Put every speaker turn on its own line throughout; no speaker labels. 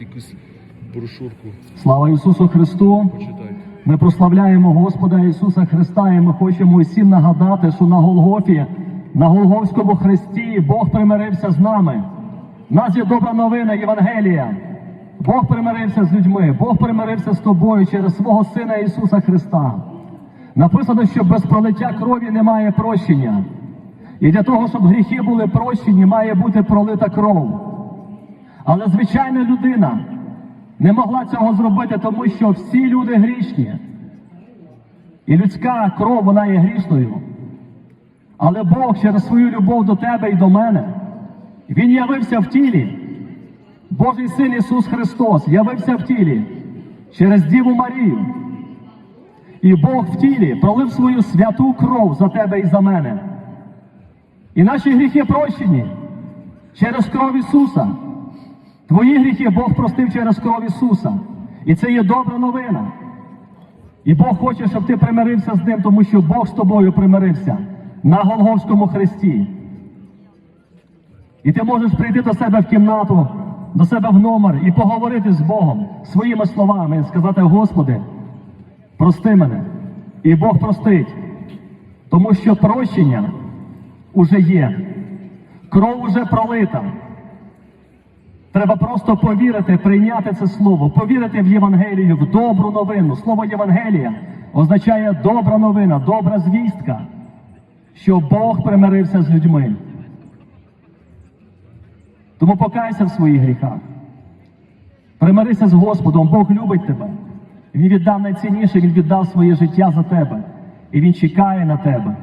Якусь брошурку
Слава Ісусу Христу!
почитайте.
Ми прославляємо Господа Ісуса Христа, і ми хочемо усім нагадати, що на Голгофі, на Голгофському хресті Бог примирився з нами. У нас є добра новина Євангелія. Бог примирився з людьми, Бог примирився з тобою через свого Сина Ісуса Христа. Написано, що без пролиття крові немає прощення. І для того, щоб гріхи були прощені, має бути пролита кров. Але звичайна людина не могла цього зробити, тому що всі люди грішні. І людська кров, вона є грішною. Але Бог через свою любов до тебе і до мене, Він явився в тілі. Божий син Ісус Христос явився в тілі через Діву Марію. І Бог в тілі пролив свою святу кров за тебе і за мене. І наші гріхи прощені через кров Ісуса. Твої гріхи Бог простив через кров Ісуса. І це є добра новина. І Бог хоче, щоб ти примирився з ним, тому що Бог з тобою примирився на Голговському хресті. І ти можеш прийти до себе в кімнату, до себе в номер і поговорити з Богом своїми словами, сказати, Господи, прости мене. І Бог простить. Тому що прощення уже є. Кров уже пролита. Треба просто повірити, прийняти це слово, повірити в Євангелію, в добру новину. Слово Євангелія означає добра новина, добра звістка, що Бог примирився з людьми. Тому покайся в своїх гріхах. Примирися з Господом, Бог любить тебе. Він віддав найцінніше, Він віддав своє життя за тебе. І Він чекає на тебе.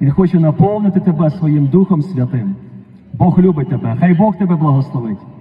Він хоче наповнити тебе своїм Духом Святим. Бог любить тебе. Хай Бог тебе благословить.